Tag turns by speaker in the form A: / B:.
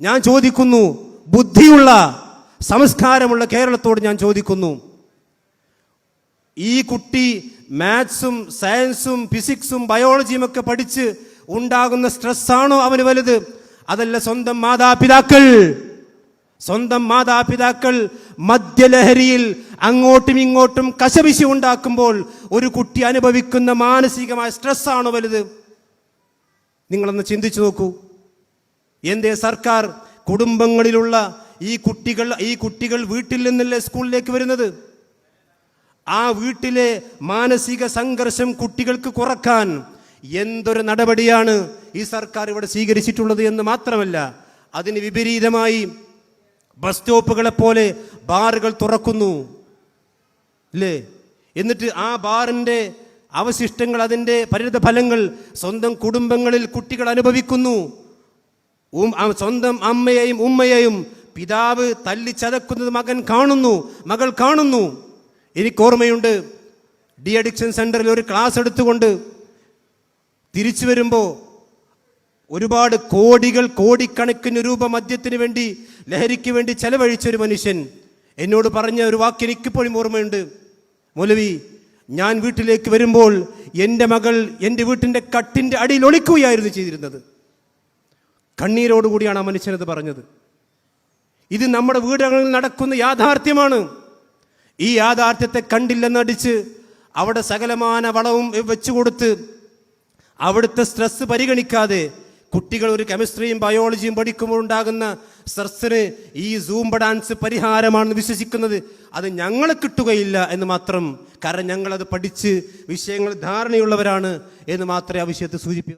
A: ഞാൻ ചോദിക്കുന്നു ബുദ്ധിയുള്ള സംസ്കാരമുള്ള കേരളത്തോട് ഞാൻ ചോദിക്കുന്നു ഈ കുട്ടി മാത്സും സയൻസും ഫിസിക്സും ബയോളജിയും ഒക്കെ പഠിച്ച് ഉണ്ടാകുന്ന സ്ട്രെസ്സാണോ അവന് വലുത്? അതല്ല സ്വന്തം മാതാപിതാക്കൾ. സ്വന്തം മാതാപിതാക്കൾ മദ്യലഹരിയിൽ അങ്ങോട്ടും ഇങ്ങോട്ടും കശപിശി ഉണ്ടാക്കുമ്പോൾ ഒരു കുട്ടി അനുഭവിക്കുന്ന മാനസികമായ സ്ട്രെസ്സാണോ വലുത്? നിങ്ങളൊന്ന് ചിന്തിച്ചു നോക്കൂ. എന്തേ സർക്കാർ കുടുംബങ്ങളിലുള്ള ഈ കുട്ടികൾ ഈ കുട്ടികൾ വീട്ടിൽ നിന്നല്ലേ സ്കൂളിലേക്ക് വരുന്നത്? ആ വീട്ടിലെ മാനസിക സംഘർഷം കുട്ടികൾക്ക് കുറയ്ക്കാൻ എന്തൊരു നടപടിയാണ് ഈ സർക്കാർ ഇവിടെ സ്വീകരിച്ചിട്ടുള്ളത് എന്ന് മാത്രമല്ല അതിന് വിപരീതമായി ബസ് സ്റ്റോപ്പുകളെ പോലെ ബാറുകൾ തുറക്കുന്നു. അല്ലേ എന്നിട്ട് ആ ബാറിന്റെ അവശിഷ്ടങ്ങൾ അതിന്റെ പരിണിത ഫലങ്ങൾ സ്വന്തം കുടുംബങ്ങളിൽ കുട്ടികൾ അനുഭവിക്കുന്നു. സ്വന്തം അമ്മയെയും ഉമ്മയെയും പിതാവ് തല്ലിച്ചതക്കുന്നത് മകൻ കാണുന്നു മകൾ കാണുന്നു. എനിക്ക് ഓർമ്മയുണ്ട് ഡി അഡിക്ഷൻ സെന്ററിൽ ഒരു ക്ലാസ് എടുത്തുകൊണ്ട് തിരിച്ചു വരുമ്പോൾ ഒരുപാട് കോടികൾ കോടിക്കണക്കിന് രൂപ മദ്യത്തിന് വേണ്ടി ലഹരിക്ക് വേണ്ടി ചെലവഴിച്ച ഒരു മനുഷ്യൻ എന്നോട് പറഞ്ഞ ഒരു വാക്ക് എനിക്കിപ്പോഴും ഓർമ്മയുണ്ട്. മൊലവി ഞാൻ വീട്ടിലേക്ക് വരുമ്പോൾ എന്റെ മകൾ എന്റെ വീട്ടിന്റെ കട്ടിന്റെ അടിയിൽ ഒളിക്കുകയായിരുന്നു ചെയ്തിരുന്നത്. കണ്ണീരോടുകൂടിയാണ് ആ മനുഷ്യനത് പറഞ്ഞത്. ഇത് നമ്മുടെ വീടുകളിൽ നടക്കുന്ന യാഥാർത്ഥ്യമാണ്. ഈ യാഥാർത്ഥ്യത്തെ കണ്ടില്ലെന്നടിച്ച് അവിടെ സകലമാന വളവും വെച്ചു കൊടുത്ത് അവിടുത്തെ സ്ട്രെസ് പരിഗണിക്കാതെ കുട്ടികൾ ഒരു കെമിസ്ട്രിയും ബയോളജിയും പഠിക്കുമ്പോൾ ഉണ്ടാകുന്ന സ്ട്രെസ്സിന് ഈ സൂംബ ഡാൻസ് പരിഹാരമാണെന്ന് വിശ്വസിക്കുന്നത് അത് ഞങ്ങൾ കിട്ടുകയില്ല എന്ന് മാത്രം. കാരണം ഞങ്ങളത് പഠിച്ച് വിഷയങ്ങൾ ധാരണയുള്ളവരാണ് എന്ന് മാത്രമേ ആ വിഷയത്തെ സൂചിപ്പിക്കൂ.